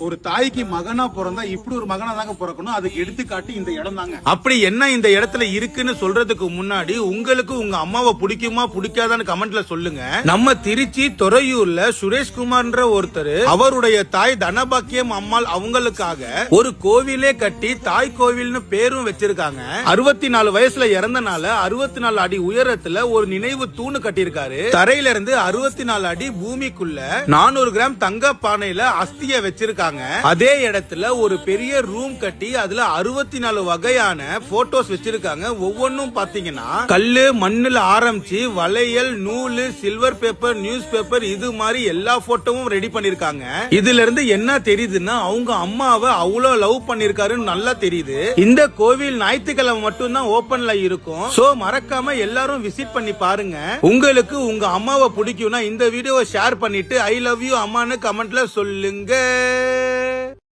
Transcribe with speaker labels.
Speaker 1: ஒரு தாய்க்கு மகனா பிறந்தா இப்படி ஒரு மகனா தாங்க பிறக்கணும். அதுக்கு எடுத்துக்காட்டி இந்த இடம் தாங்க.
Speaker 2: அப்படி என்ன இந்த இடத்துல இருக்குன்னு சொல்றதுக்கு முன்னாடி உங்களுக்கு உங்க அம்மாவை பிடிக்குமா பிடிக்காதான்னு கமெண்ட்ல சொல்லுங்க. நம்ம திருச்சி துறையூர்ல சுரேஷ்குமார்ன்ற ஒருத்தர் அவருடைய தாய் தனபாக்கியம் அம்மாள் அவங்களுக்காக ஒரு கோவிலே கட்டி தாய் கோவில்னு பேரும் வச்சிருக்காங்க. அறுபத்தி நாலு வயசுல இறந்தனால அறுபத்தி நாலு அடி உயரத்துல ஒரு நினைவு தூணு கட்டியிருக்காரு. தரையில இருந்து அறுபத்தி நாலு அடி பூமிக்குள்ள நானூறு கிராம் தங்க பானையில அஸ்திய வச்சிருக்காங்க அதே இடத்துல ஒரு பெரிய ரூம் கட்டி அதுல அறுபத்தி நாலு வகையான போட்டோஸ் வச்சிருக்காங்க. ஒவ்வொன்றும் பாத்தீங்கன்னா கல்லு மண்ணுல ஆரம்பிச்சு வளையல் நூலு சில்வர் பேப்பர் நியூஸ் பேப்பர் இது மாதிரி எல்லா போட்டோவும் ரெடி பண்ணிருக்காங்க. இதுல இருந்து என்ன தெரியுதுன்னா அவங்க அம்மாவை அவ்வளவு லவ் பண்ணிருக்காருன்னு நல்லா தெரியுது. இந்த கோவில் ஞாயிற்றுக்கிழமை மட்டும்தான் ஓபன்ல இருக்கும். சோ மறக்காம எல்லாரும் விசிட் பண்ணி பாருங்க. உங்களுக்கு உங்க அம்மாவை பிடிக்கும்னா இந்த வீடியோவை ஷேர் பண்ணிட்டு ஐ லவ் யூ அம்மான்னு கமெண்ட்ல சொல்லுங்க.